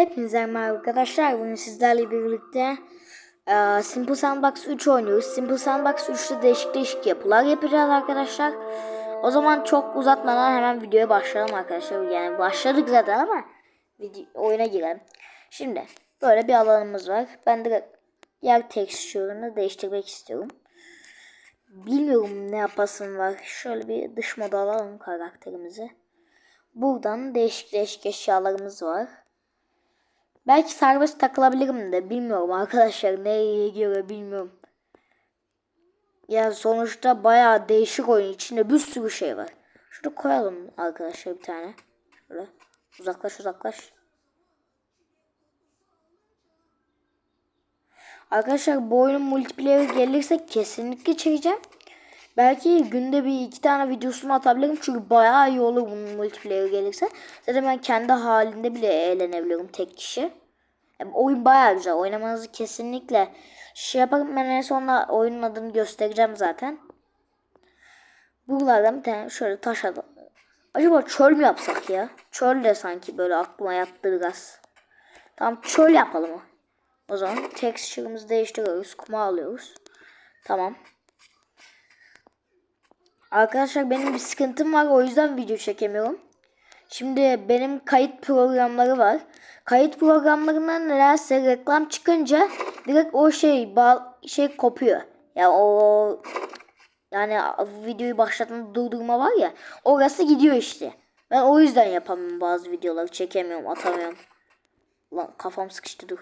Hepinize merhaba arkadaşlar. Bugün sizlerle birlikte e, Simple Sandbox 3 oynuyoruz. Simple Sandbox 3'te değişik değişik yapılar yapacağız arkadaşlar. O zaman çok uzatmadan hemen videoya başlayalım arkadaşlar. Yani başladık zaten ama video, oyuna girelim. Şimdi böyle bir alanımız var. Ben de yer texture'ını değiştirmek istiyorum. Bilmiyorum ne yapasım var. Şöyle bir dış moda alalım karakterimizi. Buradan değişik değişik eşyalarımız var. Belki serbest takılabilirim de bilmiyorum arkadaşlar neye göre bilmiyorum. Ya sonuçta bayağı değişik oyun içinde bir sürü şey var. Şurada koyalım arkadaşlar bir tane. Şöyle uzaklaş uzaklaş. Arkadaşlar bu oyunun multiplayer gelirse kesinlikle çekeceğim. Belki günde bir iki tane videosunu atabilirim çünkü bayağı iyi olur bunun multiplayer gelirse. Zaten ben kendi halinde bile eğlenebiliyorum tek kişi. Yani oyun bayağı güzel. Oynamanızı kesinlikle şey yaparım. Ben en sonunda oyunun adını göstereceğim zaten. Buralardan bir tane şöyle taş atalım. Acaba çöl mü yapsak ya? Çöl de sanki böyle aklıma yattı biraz. Tamam çöl yapalım o. O zaman texture'ımızı değiştiriyoruz. Kuma alıyoruz. Tamam. Arkadaşlar benim bir sıkıntım var. O yüzden video çekemiyorum. Şimdi benim kayıt programları var. Kayıt programlarından nedense reklam çıkınca direkt o şey bağ, şey kopuyor. Yani o yani videoyu başlatma durdurma var ya orası gidiyor işte. Ben o yüzden yapamıyorum bazı videoları çekemiyorum atamıyorum. Lan kafam sıkıştı dur.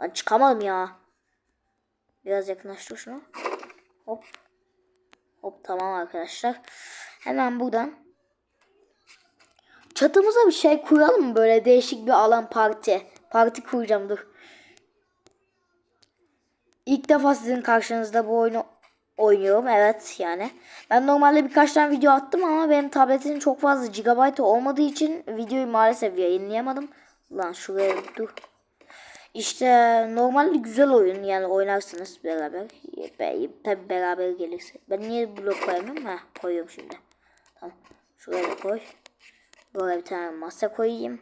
Lan çıkamadım ya. Biraz yakınlaştır şunu. Hop. Hop tamam arkadaşlar. Hemen buradan Çatımıza bir şey kuralım böyle değişik bir alan parti. Parti kuracağım dur. İlk defa sizin karşınızda bu oyunu oynuyorum evet yani. Ben normalde birkaç tane video attım ama benim tabletin çok fazla gigabyte olmadığı için videoyu maalesef yayınlayamadım. Lan şuraya dur. İşte normalde güzel oyun yani oynarsınız beraber. Tabi beraber gelirse. Ben niye blok koyamıyorum? Ha koyuyorum şimdi. Tamam. Şuraya koy. Buraya bir tane masa koyayım.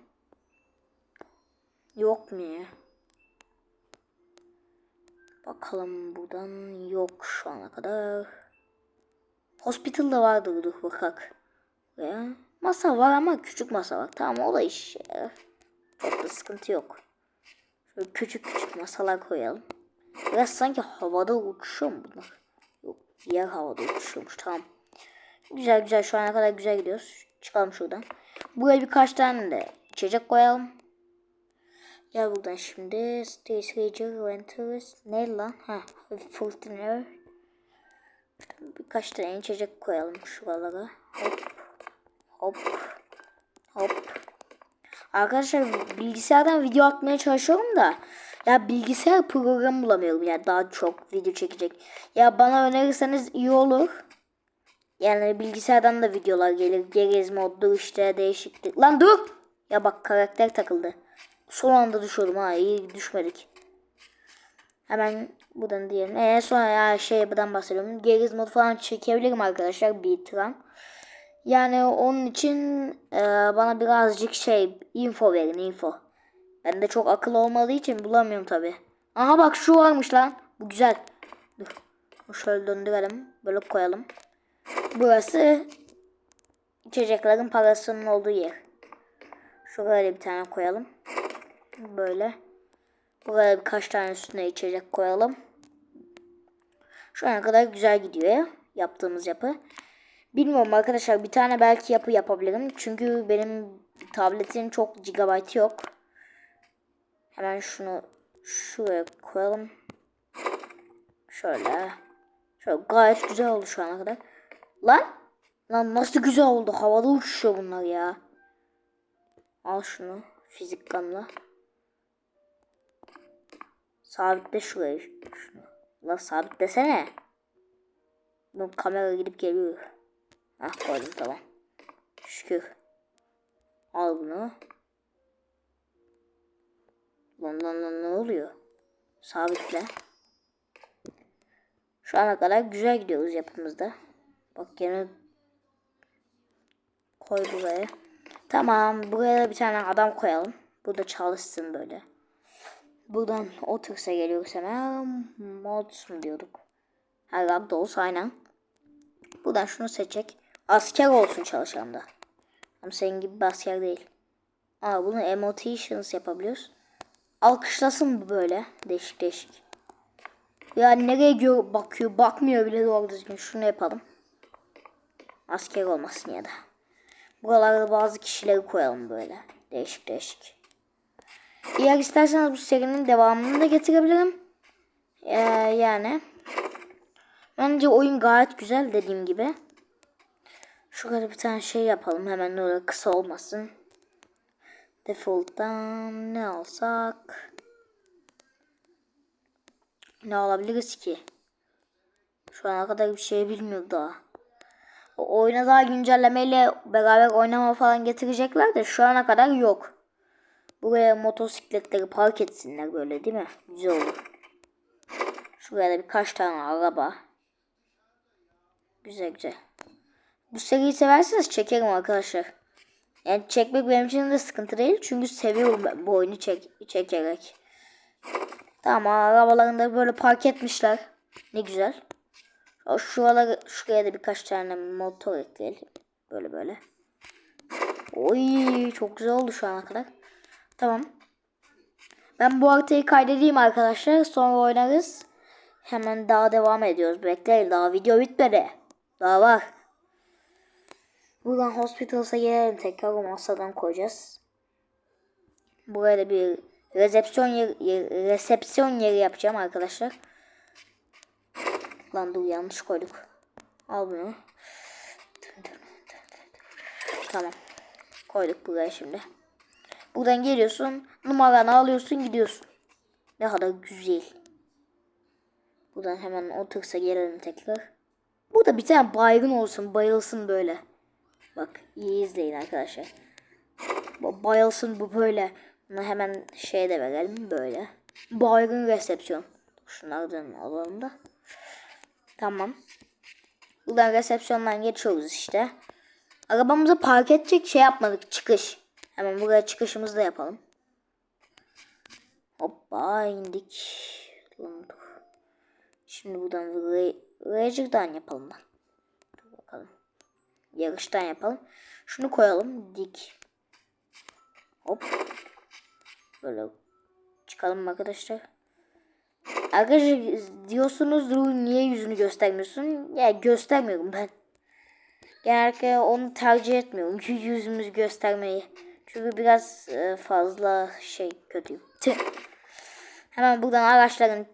Yok mu? Bakalım buradan yok şu ana kadar. Hospital'da vardır dur bakak. Buraya masa var ama küçük masa var. Tamam o da iş. Çok da sıkıntı yok. Şöyle küçük küçük masalar koyalım. Biraz sanki havada uçuyor mu bunlar? Yok yer havada uçuyormuş tamam. Güzel güzel şu ana kadar güzel gidiyoruz. Çıkalım şuradan. Buraya birkaç tane de içecek koyalım. Gel buradan şimdi. Stace Rager, Renters. Ne lan? Ha, Fortuner. Birkaç tane içecek koyalım şuralara. Hop. Hop. Hop. Arkadaşlar bilgisayardan video atmaya çalışıyorum da ya bilgisayar programı bulamıyorum ya daha çok video çekecek. Ya bana önerirseniz iyi olur. Yani bilgisayardan da videolar gelir. Geriz modlu işte değişiklik. Lan dur. Ya bak karakter takıldı. Son anda düşürdüm ha iyi düşmedik. Hemen buradan diyelim. En sonra ya şey buradan bahsediyorum. Geriz mod falan çekebilirim arkadaşlar bir tram. Yani onun için e, bana birazcık şey info verin info. Ben de çok akıl olmadığı için bulamıyorum tabi. Aha bak şu varmış lan. Bu güzel. Dur. Şöyle döndürelim. Böyle koyalım. Burası içeceklerin parasının olduğu yer. Şuraya bir tane koyalım. Böyle. Buraya birkaç tane üstüne içecek koyalım. Şu ana kadar güzel gidiyor ya. Yaptığımız yapı. Bilmiyorum arkadaşlar bir tane belki yapı yapabilirim. Çünkü benim tabletin çok gigabyte yok. Hemen şunu şuraya koyalım. Şöyle. Şöyle gayet güzel oldu şu ana kadar. Lan. Lan nasıl güzel oldu. Havada uçuşuyor bunlar ya. Al şunu. Fizik gamla. Sabitle şurayı. Şunu. Lan sabitlesene. Bu kamera gidip geliyor. Ah koydum tamam. Şükür. Al bunu. Lan lan lan ne oluyor? Sabitle. Şu ana kadar güzel gidiyoruz yapımızda. Bak gene koy buraya. Tamam buraya da bir tane adam koyalım. Burada çalışsın böyle. Buradan otursa geliyoruz hemen. Mods mu diyorduk? Her da olsa aynen. Buradan şunu seçecek. Asker olsun çalışan da. Ama senin gibi bir asker değil. Aa bunu emotions yapabiliyoruz. Alkışlasın böyle. Değişik değişik. Ya nereye gö- bakıyor? Bakmıyor bile doğru düzgün. Şunu yapalım. Asker olmasın ya da. Buralarda bazı kişileri koyalım böyle. Değişik değişik. Eğer isterseniz bu serinin devamını da getirebilirim. Ee, yani. Bence oyun gayet güzel dediğim gibi. Şurada bir tane şey yapalım. Hemen öyle kısa olmasın. Default'tan ne alsak? Ne alabiliriz ki? Şu ana kadar bir şey bilmiyorum daha. O oyuna daha güncellemeyle beraber oynama falan getirecekler de şu ana kadar yok. Buraya motosikletleri park etsinler böyle değil mi? Güzel olur. Şuraya da birkaç tane araba. Güzel güzel. Bu seriyi severseniz çekerim arkadaşlar. Yani çekmek benim için de sıkıntı değil. Çünkü seviyorum ben bu oyunu çek çekerek. Tamam arabalarını da böyle park etmişler. Ne güzel. Şuralara, şuraya da birkaç tane motor ekleyelim. Böyle böyle. Oy çok güzel oldu şu ana kadar. Tamam. Ben bu haritayı kaydedeyim arkadaşlar. Sonra oynarız. Hemen daha devam ediyoruz. Bekleyin daha video bitmedi. Daha var. Buradan hospitals'a gelelim tekrar o masadan koyacağız. Buraya da bir resepsiyon yeri, resepsiyon yeri yapacağım arkadaşlar. Lan dur yanlış koyduk. Al bunu. Tamam. Koyduk buraya şimdi. Buradan geliyorsun. Numaranı alıyorsun gidiyorsun. Ne kadar güzel. Buradan hemen otursa gelelim tekrar. Burada bir tane baygın olsun. Bayılsın böyle. Bak iyi izleyin arkadaşlar. Bayılsın bu böyle. Buna hemen şey de verelim böyle. Baygın resepsiyon. Şunlardan alalım da. Tamam. Buradan resepsiyondan geçiyoruz işte. Arabamızı park edecek şey yapmadık. Çıkış. Hemen buraya çıkışımızı da yapalım. Hoppa indik. Şimdi buradan Ra- Rager'dan yapalım da. Yarıştan yapalım. Şunu koyalım. Dik. Hop. Böyle çıkalım arkadaşlar. Arkadaşlar diyorsunuz Dur niye yüzünü göstermiyorsun? Ya göstermiyorum ben. Genellikle onu tercih etmiyorum. Çünkü yüzümüzü göstermeyi. Çünkü biraz e, fazla şey kötüyüm. Tüh. Hemen buradan araçların...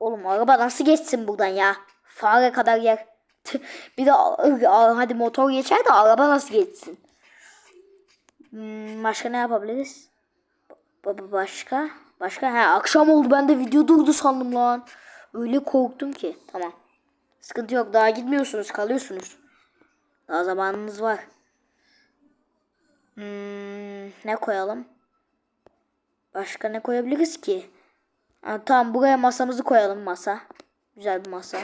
Oğlum araba nasıl geçsin buradan ya? Fare kadar yer. Bir de hadi motor geçer de araba nasıl geçsin? Hmm, başka ne yapabiliriz? Baba başka? Başka? He akşam oldu ben de video durdu sandım lan. Öyle korktum ki. Tamam. Sıkıntı yok daha gitmiyorsunuz kalıyorsunuz. Daha zamanınız var. Hmm, ne koyalım? Başka ne koyabiliriz ki? Ha, tamam buraya masamızı koyalım masa. Güzel bir masa.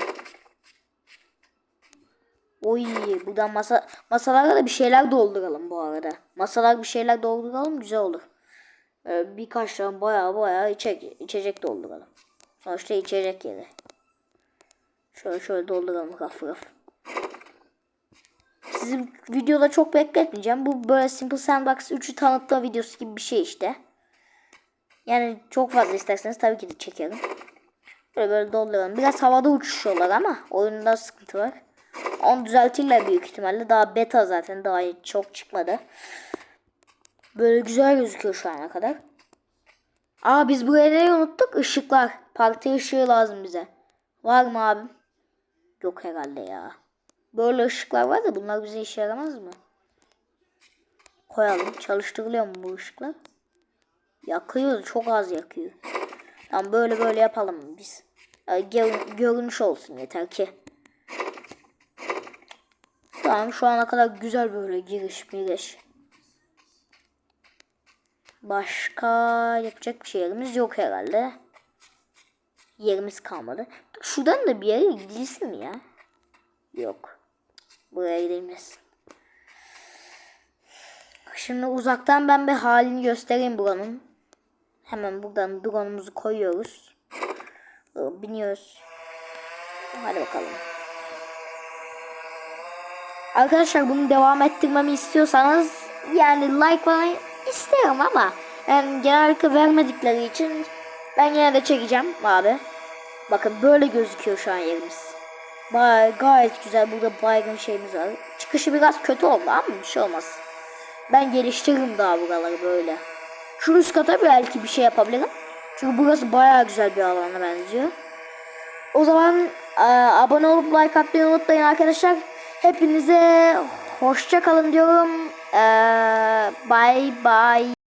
Oy buradan masa masalara da bir şeyler dolduralım bu arada. Masalar bir şeyler dolduralım güzel olur. Ee, birkaç tane baya baya içecek, içecek dolduralım. Sonuçta içecek yeri. Şöyle şöyle dolduralım raf raf. Sizin videoda çok bekletmeyeceğim. Bu böyle Simple Sandbox 3'ü tanıtma videosu gibi bir şey işte. Yani çok fazla isterseniz tabii ki de çekerim. Böyle böyle dolduralım. Biraz havada uçuşuyorlar ama oyunda sıkıntı var. Onu düzeltirler büyük ihtimalle. Daha beta zaten daha çok çıkmadı. Böyle güzel gözüküyor şu ana kadar. Aa biz buraya neyi unuttuk? Işıklar. Parti ışığı lazım bize. Var mı abim? Yok herhalde ya. Böyle ışıklar var da bunlar bize işe yaramaz mı? Koyalım. Çalıştırılıyor mu bu ışıklar? Yakıyor. Çok az yakıyor. Tamam böyle böyle yapalım biz. Yani gör- görünüş olsun yeter ki. Tamam şu ana kadar güzel böyle giriş giriş. Başka yapacak bir şeylerimiz yok herhalde. Yerimiz kalmadı. Şuradan da bir yere gidilsin mi ya? Yok. Buraya gidilmez. Şimdi uzaktan ben bir halini göstereyim buranın. Hemen buradan drone'umuzu koyuyoruz. Biniyoruz. Hadi bakalım. Arkadaşlar bunu devam ettirmemi istiyorsanız yani like falan isterim ama yani genellikle vermedikleri için ben yine de çekeceğim abi. Bakın böyle gözüküyor şu an yerimiz. Bay, gayet güzel burada baygın şeyimiz var. Çıkışı biraz kötü oldu ama bir şey olmaz. Ben geliştiririm daha buraları böyle. Şu üst kata belki bir şey yapabilirim. Çünkü burası bayağı güzel bir alana benziyor. O zaman e, abone olup like atmayı unutmayın arkadaşlar. Hepinize hoşça kalın diyorum. E, bye bye.